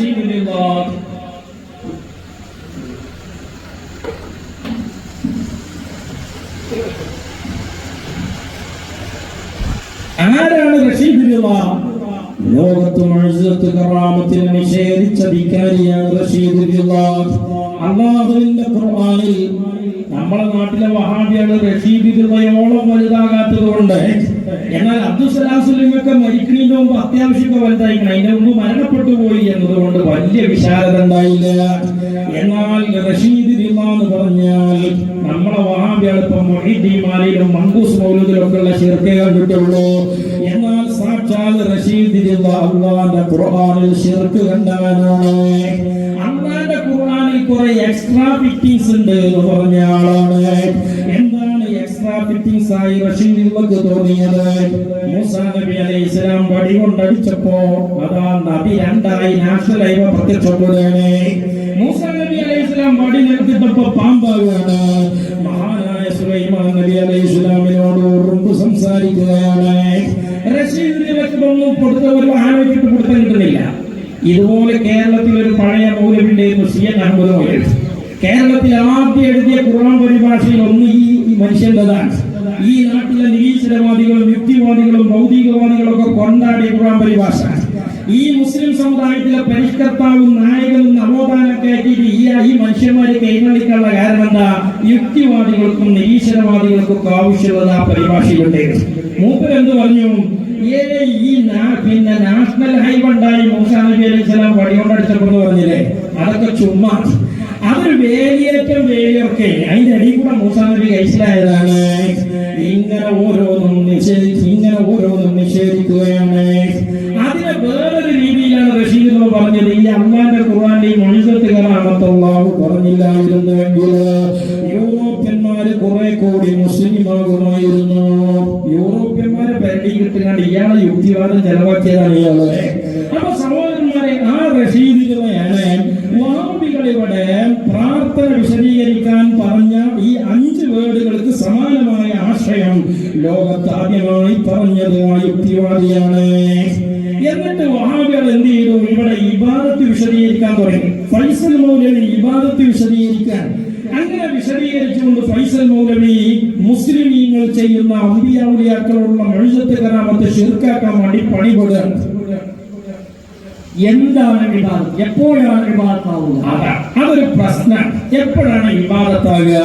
مسجد لله ആരാണ് റഷീബിലുള്ള ലോകത്ത് മഴത്ത് കറാമത്തിന് നിഷേധിച്ച ധിക്കാരിയാണ് റഷീദ് അള്ളാഹുവിന്റെ ഖുർആനിൽ നമ്മളെ നാട്ടിലെ വഹാബിയാണ് റഷീദ് ബിറുള്ളയോളം വലുതാകാത്തത് കൊണ്ട് എന്നാൽ അബ്ദുസലാസുലിമൊക്കെ മരിക്കുന്നതിന് മുമ്പ് അത്യാവശ്യമൊക്കെ വലുതായിക്കണം അതിന്റെ മുമ്പ് മരണപ്പെട്ടു പോയി എന്നതുകൊണ്ട് വലിയ വിശാലത ഉണ്ടായില്ല. എന്നാൽ റഷീദ് എന്ന് പറഞ്ഞാൽ നമ്മളെ വഹാബിയാണ് ഇപ്പൊ മൊഹിദ്ദീമാലയിലും മങ്കൂസ് ഒക്കെ ഉള്ള ശിർക്കേ കണ്ടിട്ടുള്ളൂ. എന്നാൽ സാക്ഷാൽ റഷീദ് ബിറുള്ള അള്ളാന്റെ ഖുർആനിൽ ശിർക്ക് കണ്ടവനാണ്. അള്ളാന്റെ ഖുർആനിൽ കുറെ എക്സ്ട്രാ ഫിറ്റിംഗ്സ് ഉണ്ട് എന്ന് പറഞ്ഞ ആളാണ്. എന്താണ് എക്സ്ട്രാ ഫിറ്റിംഗ്സ് ആയി റഷീദിലേക്ക് തോന്നിയത്? മൂസാ നബി അലൈഹി ഇസ്ലാം വടി കൊണ്ടടിച്ചപ്പോ അതാ നബി രണ്ടായി നാഷണൽ ഹൈവ പ്രത്യക്ഷപ്പെടുകയാണ്. മൂസാ നബി അലൈഹി ഇസ്ലാം വടി നിർത്തിട്ടപ്പോ പാമ്പാകുകയാണ് മഹാനായ സുലൈമാൻ നബി അലൈഹി ഇസ്ലാമിനോട് ഉറുമ്പ് സംസാരിക്കുകയാണ്. ഇതുപോലെ കേരളത്തിൽ ഒരു പഴയ മൗലവിണ്ടായിരുന്നു സി എൻ അഹമ്മദ് മൗലവി. കേരളത്തിൽ ആദ്യം എഴുതിയ ഖുർആൻ പരിഭാഷയിൽ ഒന്ന് ഈ മനുഷ്യന്റെതാണ്. ഈ നാട്ടിലെ നിരീശ്വരവാദികളും യുക്തിവാദികളും ഭൗതികവാദികളും ഒക്കെ കൊണ്ടാടിയ ഖുർആൻ പരിഭാഷ. ഈ മുസ്ലിം സമുദായത്തിലെ പരിഷ്കർത്താവും നായകനും നവോത്ഥാനൊക്കെ ആക്കിയിട്ട് ഈ ഈ മനുഷ്യന്മാരെ കൈകളിക്കാനുള്ള കാരണം എന്താ? യുക്തിവാദികൾക്കും നിരീശ്വരവാദികൾക്കും ഒക്കെ ആവശ്യമുള്ളത് ആ പരിഭാഷയിലുണ്ട് മൂപ്പരെന്ത് പറഞ്ഞു? ഈ പിന്നെ നാഷണൽ ഹൈവേ ഉണ്ടായി മൂസാ നബി അലൈഹി സ്വലാം വടികൊണ്ടടിച്ചപ്പോൾ പറഞ്ഞില്ലേ? അതൊക്കെ ചുമ്മാ. അതൊരു വേലിയേറ്റം വേലിയൊക്കെ. അതിന്റെ അടിയിൽ കൂടെ മൂസാ നബി കഴിച്ചിലായതാണ് ഇങ്ങനെ ഓരോന്നും നിഷേധിച്ച് ഇങ്ങനെ ഓരോന്നും നിഷേധിക്കുകയാണ്. അതിനെ വേറൊരു രീതിയിലാണ് റഷീദ് എന്ന് പറഞ്ഞത്. ഈ അള്ളാന്റെ ഖുർആന്റെ ഈ മനുഷ്യത്ത് കലാമത്തല്ലാഹു പറഞ്ഞില്ലായിരുന്നുവെങ്കിൽ യൂറോപ്യന്മാര് കുറെ കൂടി മുസ്ലിമാകുമായിരുന്നു. യൂറോപ്യന്മാരെ പരടി കിട്ടുകയാണ് ഇയാളെ യുക്തിവാദം ചെലവാക്കിയതാണ് ഇയാൾ. അപ്പൊ സഹോദരന്മാരെ ആ റഷീദികളെയാണ് വാമ്പികളിവിടെ പ്രാർത്ഥന വിശദീകരിക്കാൻ പറഞ്ഞ ഈ അഞ്ച് വേർഡുകൾക്ക് സമാനമായ ആശയം ലോകത്ത് ആദ്യമായി പറഞ്ഞത് ആ യുക്തിവാദിയാണ്. എന്നിട്ട് വഹാബികൾ എന്ത് ചെയ്തു? ഇവിടെ ഇബാദത്ത് വിശദീകരിക്കാൻ തുടങ്ങി. ഫൈസൽ മൗലവി ഇബാദത്ത് വിശദീകരിക്കാൻ. അങ്ങനെ വിശദീകരിച്ചുകൊണ്ട് ഫൈസൽ മൗലവി മുസ്ലിമീങ്ങൾ ചെയ്യുന്ന അമ്പിയാവുലിയാക്കളുള്ള മനുഷ്യത്തെ കരാമത്തെ ശിർക്കാക്കാൻ വേണ്ടി പണിപെടുകയാണ് എന്താണ് വിവാദം? എപ്പോഴാണ് വിവാദമാവുക അതാ അതൊരു പ്രശ്നം. എപ്പോഴാണ് ഇബാദത്താകുക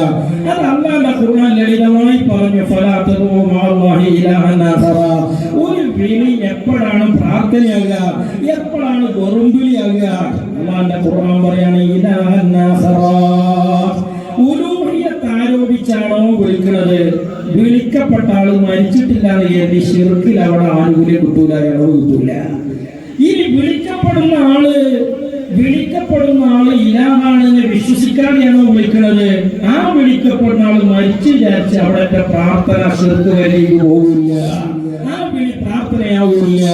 അത് അല്ലാതെ ഖുർആൻ ലളിതമായി പറഞ്ഞു ഒരു വിളി എപ്പോഴാണ് പ്രാർത്ഥനയാകുക? എപ്പോഴാണ് വെറുംവിളിയാകുക അള്ളാന്റെ ഖുർആൻ പറയാണ് ഉലൂഹിയത്ത് ആരോപിച്ചാണോ വിളിക്കുന്നത്? വിളിക്കപ്പെട്ട ആൾ മരിച്ചിട്ടില്ല എന്ന് കരുതി ഷിർക്കിൽ അവിടെ ആനുകൂല്യം കിട്ടൂല ഇളവ് കിട്ടൂല. ഇനി വിളിക്കപ്പെടുന്ന ആൾ വിളിക്കപ്പെടുന്ന ആൾ ഇലാഹാണെന്ന് വിശ്വസിക്കാതെയാണോ വിളിക്കുന്നത്? ആ വിളിക്കപ്പെടുന്ന ആൾ മരിച്ചു വിചാരിച്ച് അവിടെ പ്രാർത്ഥന ശ്രദ്ധ വരികയും പോകില്ല ആ വിളി പ്രാർത്ഥനയാവില്ല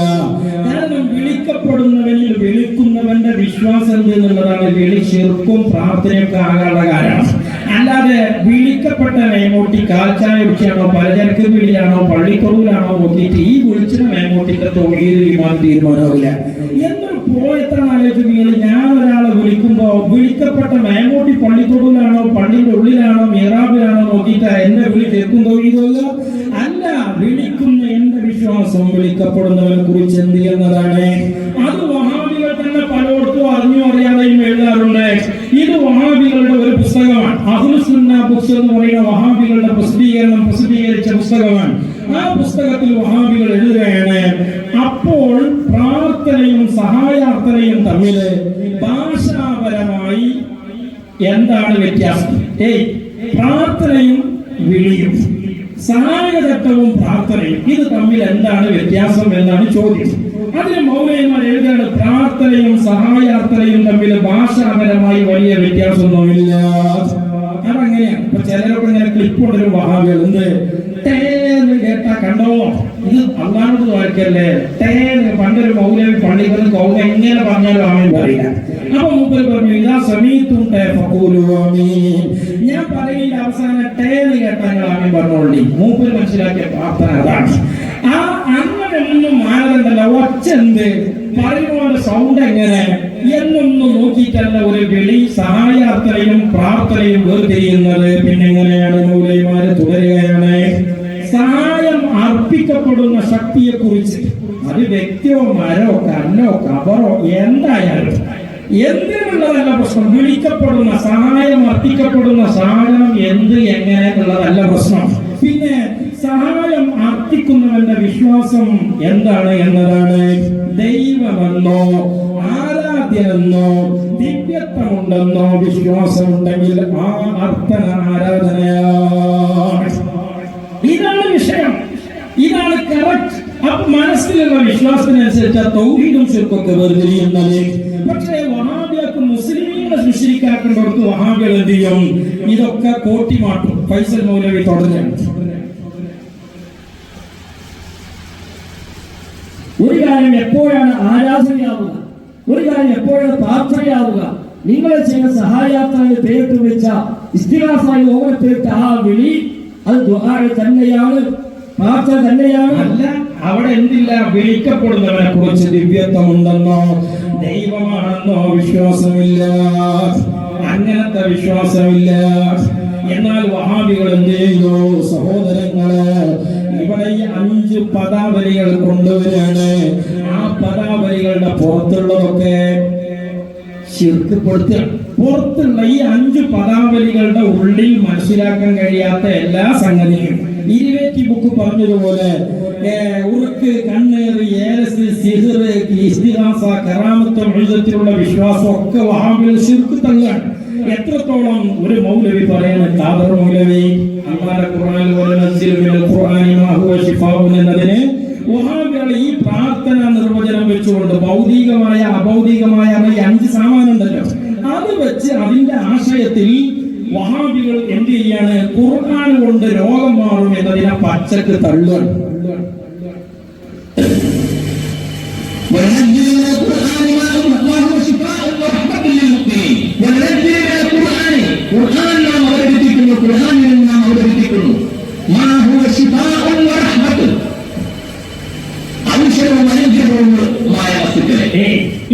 കാരണം വിളിക്കപ്പെടുന്നവനിൽ വിളിക്കുന്നവന്റെ വിശ്വാസം എന്നുള്ളതാണ് വിളി ശിർക്കും പ്രാർത്ഥനയൊക്കെ ആകാനുള്ള കാരണം. അല്ലാതെ വിളിക്കപ്പെട്ട മേമൂട്ടി കാൽച്ചായ വിളിച്ചാണോ പലചരക്ക് വിളിയാണോ പള്ളിക്കുറവിലാണോ നോക്കിയിട്ട് ഈ വിളിച്ചിട്ട് മേമൂട്ടിന്റെ തൊഴിൽ വിമാനം തീരുമാനമാവില്ല. എന്നൊരു പോയത്ര ആലോചിക്കുകയിൽ ഞാൻ ഒരാളെ വിളിക്കുമ്പോ വിളിക്കപ്പെട്ട മേമൂട്ടി പള്ളിക്കൊടുവിലാണോ പള്ളിന്റെ ഉള്ളിലാണോ മിറാബിലാണോ നോക്കിയിട്ട് എന്റെ വിളി കേൾക്കും തൊഴിലുക അല്ല വിളിക്കുന്ന എന്റെ വിശ്വാസം വിളിക്കപ്പെടുന്നവരെ കുറിച്ച് എന്ത് ചെയ്യുന്നതാണ്? അത് വഹാബികൾ തന്നെ പ്രസിദ്ധീകരണം പ്രസിദ്ധീകരിച്ച പുസ്തകമാണ്. ആ പുസ്തകത്തിൽ വഹാബികൾ എഴുതുകയാണ് അപ്പോൾ പ്രാർത്ഥനയും സഹായാർത്ഥനയും തമ്മിൽ ഭാഷാപരമായി എന്താണ് വ്യത്യാസം? ഏയ് പ്രാർത്ഥനയും വിളിയും. സഹായഘട്ടവും പ്രാർത്ഥനയും ഇത് തമ്മിൽ എന്താണ് വ്യത്യാസം എന്നാണ് ചോദ്യം. അതിന് മൗലയന്മാർ എഴുതാണ് പ്രാർത്ഥനയും സഹായാർത്ഥനയും തമ്മിൽ ഭാഷാപരമായി വലിയ വ്യത്യാസമൊന്നുമില്ല. അതങ്ങനെയാണ് ഇപ്പൊ ചിലരൊക്കെ ഇങ്ങനെ ക്ലിപ്പ് കൊണ്ടൊരു വഹാബികൾ എന്ത് ടേന്ന് കേട്ടാ കണ്ടോ? ഇത് അള്ളാഹോട് വായിക്കല്ലേ? ടേന്ന് പണ്ടൊരു മൗലവി പള്ളികളിൽ കൗമ എങ്ങനെ പറഞ്ഞാലും ആമീൻ പറയില്ല. അപ്പൊ മൂപ്പര് പറഞ്ഞു ഇതാ സമീത്തും ഞാൻ പറയില്ല അവസാനം ടേന്ന് കേട്ടാ നിങ്ങൾ ആമീൻ പറഞ്ഞോളി. മൂപ്പര് മനസ്സിലാക്കിയ പ്രാർത്ഥന അതാണ്. ആ അങ്ങനെ ഒന്നും മാനദണ്ഡല്ല ഒച്ച പറയുന്നവരുടെ സൗണ്ട് എങ്ങനെ? എന്നൊന്നും നോക്കിയിട്ടല്ല ഒരു വെളി സഹായാർത്ഥനയും പ്രാർത്ഥനയും വേർതിരിയുന്നത്. പിന്നെ എങ്ങനെയാണ് മൗലൈമാര് തുടരുകയാണ്? സഹായം അർപ്പിക്കപ്പെടുന്ന ശക്തിയെ കുറിച്ച് അത് വ്യക്തിയോ മരോ കല്ലോ കബറോ എന്തായാലും എന്തിനുള്ളതല്ല പ്രശ്നം? വിളിക്കപ്പെടുന്ന സഹായം അർപ്പിക്കപ്പെടുന്ന സഹായം എന്ത് എങ്ങനെ എന്നുള്ളതല്ല പ്രശ്നം. പിന്നെ സഹായം അർപ്പിക്കുന്നവന്റെ വിശ്വാസം എന്താണ് എന്നതാണ്? ദൈവമെന്നോ ആരാധ്യനെന്നോ ദിവ്യത്വമുണ്ടെന്നോ വിശ്വാസമുണ്ടെങ്കിൽ ആ അർത്ഥന ആരാധനയാണ്. ഇതാണ് വിഷയം. ഇതാണ് കറക്റ്റ് അപ്പൊ മനസ്സിലുള്ള വിശ്വാസത്തിനനുസരിച്ച് തൗഹീദും ശിർക്കൊക്കെ വേർതിരിയുന്നത് പക്ഷേ വഹാബിയക്ക് മുസ്ലിമീങ്ങളെ സുശ്രീക്കാക്കേണ്ടവർക്ക് വഹാബികൾ എന്ത് ചെയ്യും? ഇതൊക്കെ കോട്ടി മാറ്റും ഫൈസൽ മൗലവി തുടരുകയാണ് ഒരു കാര്യം എപ്പോഴാണ് ആരാധനയാവുക? ഒരു കാര്യം എപ്പോഴാണ് പ്രാർത്ഥനയാവുക? നിങ്ങൾ ചെയ്യുന്ന സഹായാത്രായ പേരിട്ട് വിളിച്ച ഇസ്തിഹാസായി ഓരോ ആ വിളി അത് ദുആ തന്നെയാണ് പ്രാർത്ഥന തന്നെയാണ്. അല്ല അവിടെ എന്തില്ല? വിളിക്കപ്പെടുന്നവരെ കുറിച്ച് ദിവ്യത്വമുണ്ടെന്നോ ദൈവമാണെന്നോ വിശ്വാസമില്ല. അങ്ങനത്തെ വിശ്വാസമില്ല. എന്നാൽ വഹാബികൾ എന്ത് സഹോദരങ്ങൾ ഇവിടെ ഈ അഞ്ച് പദാവലികൾ കൊണ്ടുവരികയാണ്. ആ പദാവലികളുടെ പുറത്തുള്ളതൊക്കെ ശിർക്കപ്പെടുത്തുക പുറത്തുള്ള ഈ അഞ്ച് പദാവലികളുടെ ഉള്ളിൽ മനസ്സിലാക്കാൻ കഴിയാത്ത എല്ലാ സംഗതിയും. ഇരുവേറ്റി ബുക്ക് പറഞ്ഞതുപോലെ ഉറുക്ക് കണ്ണേറ് ഏലസ് സിഹിർ ഇസ്തിഹാസ കറാമത്ത് എഴുതത്തിലുള്ള വിശ്വാസം ഒക്കെ വഹാബിൽ ശിർക്ക് എത്രത്തോളം ഒരു മൗലവി പറയുന്ന കാബർ മൗലവി അമ്മാന്റെ ഖുർആൻ പോലെ നസ്സിൽ മിനൽ ഖുർആനി മാ ഹുവ ശിഫാഉൻ എന്നതിന് വഹാബികൾ ഈ പ്രാർത്ഥന നിർവചനം വെച്ചുകൊണ്ട് ഭൗതികമായ അഭൗതികമായ ഈ അഞ്ച് സാമാനുണ്ടല്ലോ. അത് വെച്ച് അതിന്റെ ആശയത്തിൽ വഹാബികൾ എന്ത് ചെയ്യാണ്? ഖുർആൻ കൊണ്ട് രോഗം മാറും എന്നതിനെ പച്ചക്ക് തള്ളുകയാണ് ഖുർആൻ നാം അവതരിപ്പിക്കുന്നു ഖുർആനിൽ നാം അവതരിപ്പിക്കുന്നു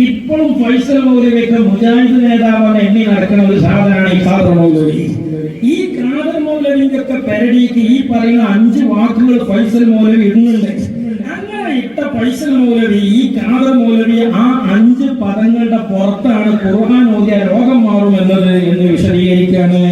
ഇപ്പോഴും ഫൈസൽ മൗലവിക്ക് മുജാഹിദ് നേതാവാണ് എണ്ണി നടക്കുന്ന ഒരു സാധനമാണ് ഈ ഖാദർ മൗലവി. ഈ ഖാദർ മൗലവിന്റെ ഒക്കെ പെരടിക്ക് ഈ പറയുന്ന അഞ്ച് വാക്കുകൾ ഫൈസൽ മൗലവി ഇടുന്നുണ്ട്. ഇട്ട പൈസ മൂലവി ഈ ഖാദർ മൂലവി ആ അഞ്ച് പദങ്ങളുടെ പുറത്താണ് ഖുർആൻ ഓതിയ രോഗം മാറും എന്നത് എന്ന് വിശദീകരിക്കാണ്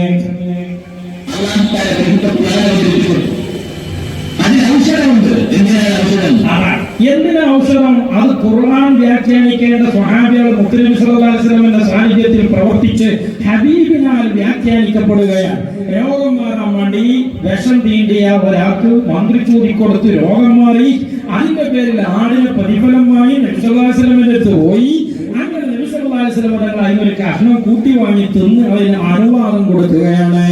അതിന് ഔഷധമുണ്ട്. എന്തിനാണ് ഔഷധം? അതാണ്. എന്തിനാ ഔഷധം അത് ഖുർആൻ വ്യാഖ്യാനിക്കേണ്ട സ്വഹാബികൾ മുത്തലിം സല്ലാസ്ലമിന്റെ സാന്നിധ്യത്തിൽ പ്രവർത്തിച്ച് ഹബീബിനാൽ വ്യാഖ്യാനിക്കപ്പെടുകയാണ്. രോഗം മാറാൻ വേണ്ടി വിഷം തീണ്ടിയ ഒരാൾക്ക് മന്ത്രി ചൂടിക്കൊടുത്ത് രോഗം മാറി. അതിന്റെ പേരിൽ ആടിന് പ്രതിഫലമായി നബിസ്വല്ലാസ്ലമിന്റെ അടുത്ത് പോയി. അങ്ങനെ നബിസ്വല്ലാസ്ലം തങ്ങൾ അതിനൊരു കഷ്ണം കൂട്ടി വാങ്ങി തിന്ന് അതിന് അനുവാദം കൊടുക്കുകയാണ്.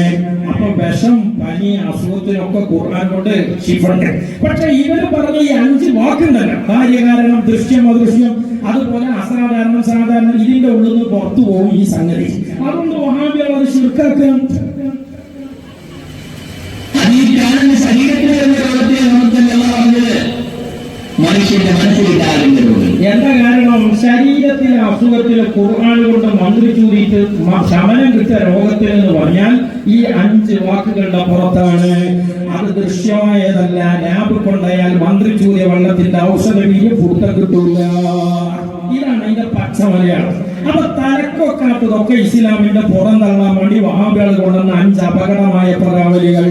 അപ്പൊ വിഷം പനി അസുഖത്തിനൊക്കെ ഖുർആൻ കൊണ്ട് ശിഫുണ്ട് പക്ഷെ ഇവർ പറഞ്ഞ ഈ അഞ്ച് വാക്കുണ്ടല്ലോ. കാര്യകാരണം ദൃശ്യം അദൃശ്യം അതുപോലെ അസാധാരണം സാധാരണ ഇതിന്റെ ഉള്ളിൽ നിന്ന് പുറത്തു പോകും ഈ സംഗതി. അതുകൊണ്ട് വഹാബികൾ അത് ശിർക്കാക്കും. ഈ ശരീരത്തിൽ നമുക്ക് നമുക്കല്ല പറഞ്ഞത് മനുഷ്യന്റെ മനസ്സിലിട്ടാകുന്ന രോഗം എന്താ കാരണം? ശരീരത്തിലെ അസുഖത്തിലെ ഖുർആൻ കൊണ്ട് മന്ത്രി ചൂടിയിട്ട് ശമനം കിട്ടിയ രോഗത്തിൽ എന്ന് പറഞ്ഞാൽ ഈ അഞ്ച് വാക്കുകളുടെ പുറത്താണ്. അത് ദൃശ്യമായതല്ല. ലാബ് കൊണ്ടയാൽ മന്ത്രി ചൂടിയ വെള്ളത്തിന്റെ ഔഷധ വീര്യം കിട്ടില്ല കിട്ടൂല. ഇതാണ് അതിന്റെ പച്ച മലയാളം. അപ്പൊ തലക്കൊക്കാത്തതൊക്കെ ഇസ്ലാമിന്റെ പുറം തള്ളാൻ വേണ്ടി വഹാബികൾ കൊണ്ടുവന്ന അഞ്ച് അപകടമായ പദാവലികൾ